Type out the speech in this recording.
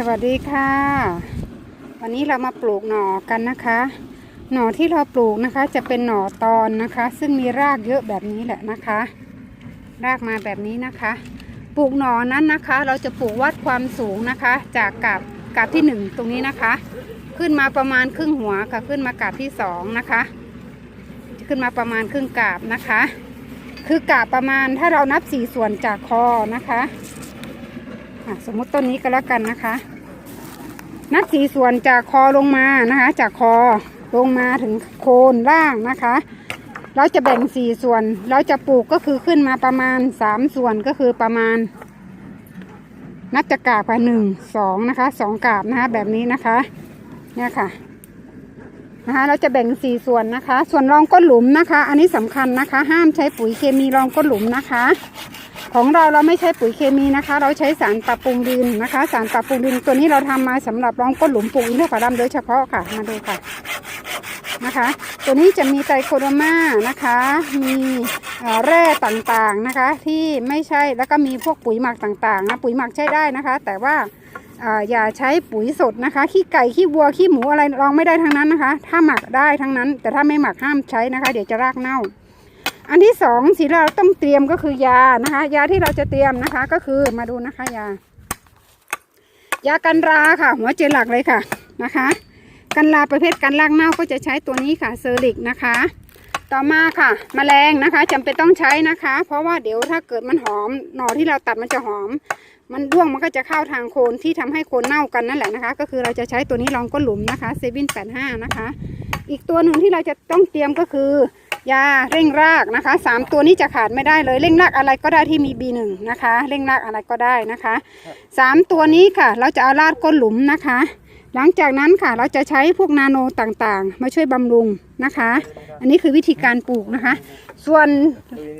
สวัสดีค่ะ วันนี้เรามาปลูกหน่อกันนะคะ หน่อที่เราปลูกนะคะจะเป็นหน่อตอนนะคะ ซึ่งมีรากเยอะแบบนี้แหละนะคะ รากมาแบบนี้นะคะ ปลูกหน่อนั้นนะคะ เราจะปลูกวัดความสูงนะคะ จากกาบกาบที่หนึ่งตรงนี้นะคะ ขึ้นมาประมาณครึ่งหัวค่ะขึ้นมากาบที่สองนะคะ ขึ้นมาประมาณครึ่งกาบนะคะ คือกาบประมาณถ้าเรานับสี่ส่วนจากคอนะคะ สมมุติต้นนี้ก็แล้วกันนะคะ นับสี่ส่วนจากคอลงมานะคะ จากคอลงมาถึงโคนล่างนะคะ เราจะแบ่งสี่ส่วน เราจะปลูกก็คือขึ้นมาประมาณสามส่วนก็คือประมาณ นับจากกาบค่ะหนึ่งสองนะคะสองกาบนะคะแบบนี้นะคะ เนี่ยค่ะ นะคะเราจะแบ่งสี่ส่วนนะคะ ส่วนรองก้นหลุมนะคะ อันนี้สำคัญนะคะ ห้ามใช้ปุ๋ยเคมีรองก้นหลุมนะคะ ของเราเราไม่ใช้ปุ๋ยเคมีนะคะ เราใช้สารปรับปรุงดินนะคะ สารปรับปรุงดินตัวนี้เราทำมาสำหรับรองก้นหลุมปลูกอินทผลัมโดยเฉพาะค่ะมาดูค่ะนะคะ ตัวนี้จะมีไตรโคโดมานะคะ มีแร่ต่างๆนะคะ ที่ไม่ใช่แล้วก็มีพวกปุ๋ยหมักต่างๆนะปุ๋ยหมักใช้ได้นะคะ แต่ว่า อย่าใช้ปุ๋ยสดนะคะ ขี้ไก่ขี้วัวขี้หมูอะไรลองไม่ได้ทั้งนั้นนะคะ ถ้าหมักได้ทั้งนั้น แต่ถ้าไม่หมักห้ามใช้นะคะ เดี๋ยวจะรากเน่า อันที่สองสิ่งที่เราต้องเตรียมก็คือยานะคะ ยาที่เราจะเตรียมนะคะก็คือมาดูนะคะยายากันราค่ะ หัวเจลหลักเลยค่ะนะคะ กันราประเภทกันรากเน่าก็จะใช้ตัวนี้ค่ะเซอริกนะคะ ต่อมาค่ะแมลงนะคะจำเป็นต้องใช้นะคะ เพราะว่าเดี๋ยวถ้าเกิดมันหอมหน่อที่เราตัดมันจะหอม มันร่วงมันก็จะเข้าทางโคนที่ทำให้โคนเน่ากันนั่นแหละนะคะ ก็คือเราจะใช้ตัวนี้รองก้นหลุมนะคะเซวินแปดห้านะคะ อีกตัวหนึ่งที่เราจะต้องเตรียมก็คือยาเร่งรากนะคะสามตัวนี้จะขาดไม่ได้เลยเร่งรากอะไรก็ได้ที่มี B1 นะคะ เร่งรากอะไรก็ได้นะคะสามตัวนี้ค่ะ เราจะเอาราดก้นหลุมนะคะ หลังจากนั้นค่ะเราจะใช้พวกนาโนต่างๆ มาช่วยบำรุงนะคะ อันนี้คือวิธีการปลูกนะคะ ส่วน